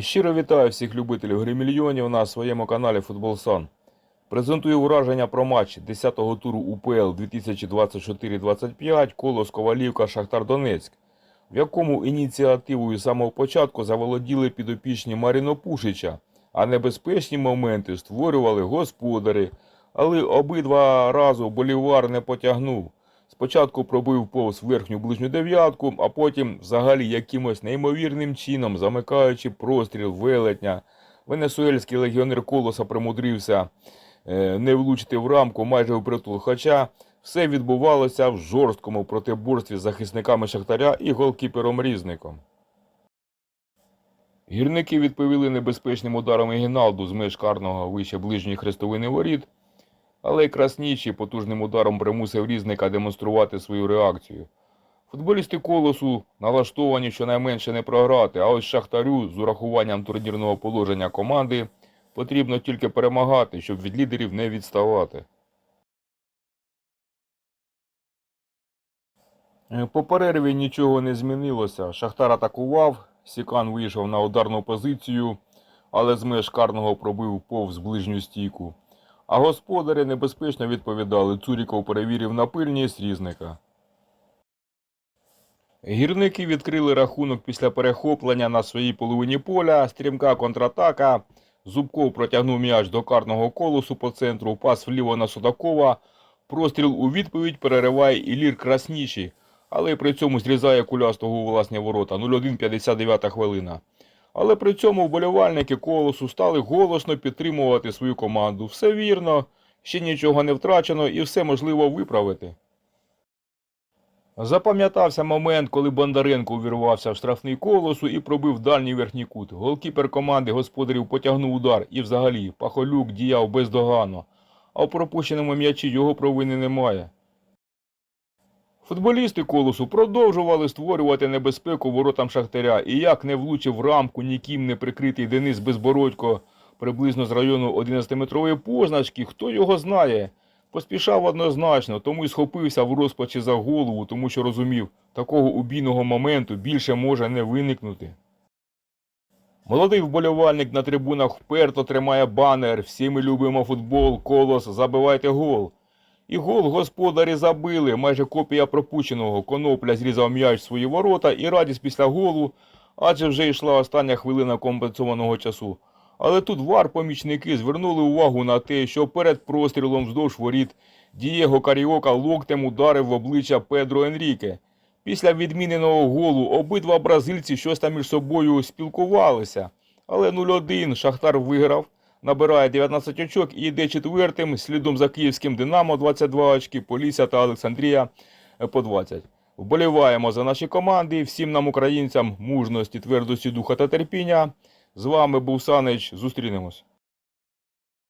Щиро вітаю всіх любителів гри мільйонів на своєму каналі Футбол Сан. Презентую враження про матч 10-го туру УПЛ 2024-25 Колос Ковалівка Шахтар Донецьк, в якому ініціативою з самого початку заволоділи підопічні Маріно Пушича, а небезпечні моменти створювали господарі, але обидва разу болівар не потягнув. Спочатку пробив повз верхню ближню дев'ятку, а потім взагалі якимось неймовірним чином, замикаючи простріл велетня, венесуельський легіонер Колоса примудрився е, не влучити в рамку майже впритул. Хоча все відбувалося в жорсткому протиборстві з захисниками Шахтаря і голкіпером Різником. Гірники відповіли небезпечним ударом Гіналду з меж карного вище ближньої хрестовини воріт, але Краснічий потужним ударом примусив різника демонструвати свою реакцію. Футболісти колосу налаштовані щонайменше не програти, а ось Шахтарю з урахуванням турнірного положення команди потрібно тільки перемагати, щоб від лідерів не відставати. Е, По перерві нічого не змінилося. Шахтар атакував, Сікан вийшов на ударну позицію, але з меж карного пробив повз ближню стійку. А господарі небезпечно відповідали. Цуріков перевірив на пильність різника. Гірники відкрили рахунок після перехоплення на своїй половині поля, стрімка контратака. Зубков протягнув м'яч до карного колосу по центру, пас вліво на Судакова. Простріл у відповідь перериває Ілір Красніші, але при цьому зрізає кулястого у власні ворота 0-1-59 хвилина. Але при цьому вболівальники колосу стали голосно підтримувати свою команду. Все вірно, ще нічого не втрачено і все можливо виправити. Запам'ятався момент, коли Бондаренко увірвався в штрафний колосу і пробив дальній верхній кут. Голкіпер команди господарів потягнув удар і взагалі Пахолюк діяв бездоганно, а в пропущеному м'ячі його провини немає. Футболісти колосу продовжували створювати небезпеку воротам Шахтаря, і як не влучив рамку ніким не прикритий Денис Безбородько приблизно з району 11-метрової позначки, хто його знає. Поспішав однозначно, тому й схопився в розпачі за голову, тому що розумів, такого убійного моменту більше може не виникнути. Молодий вболівальник на трибунах вперто тримає банер «Всі ми любимо футбол, колос, забивайте гол». І гол господарі забили, майже копія пропущеного. Конопля зрізав м'яч в свої ворота і радість після голу, адже вже йшла остання хвилина компенсованого часу. Але тут вар-помічники звернули увагу на те, що перед прострілом вздовж воріт Дієго Каріока локтем ударив в обличчя Педро Енріке. Після відміненого голу обидва бразильці щось там між собою спілкувалися. Але 0-1 Шахтар виграв, набирає 19 очок і йде четвертим, слідом за київським Динамо 22 очки, Полісся та Олександрія по 20. Вболіваємо за наші команди, всім нам, українцям, мужності, твердості духа та терпіння. З вами був Санич. Зустрінемось.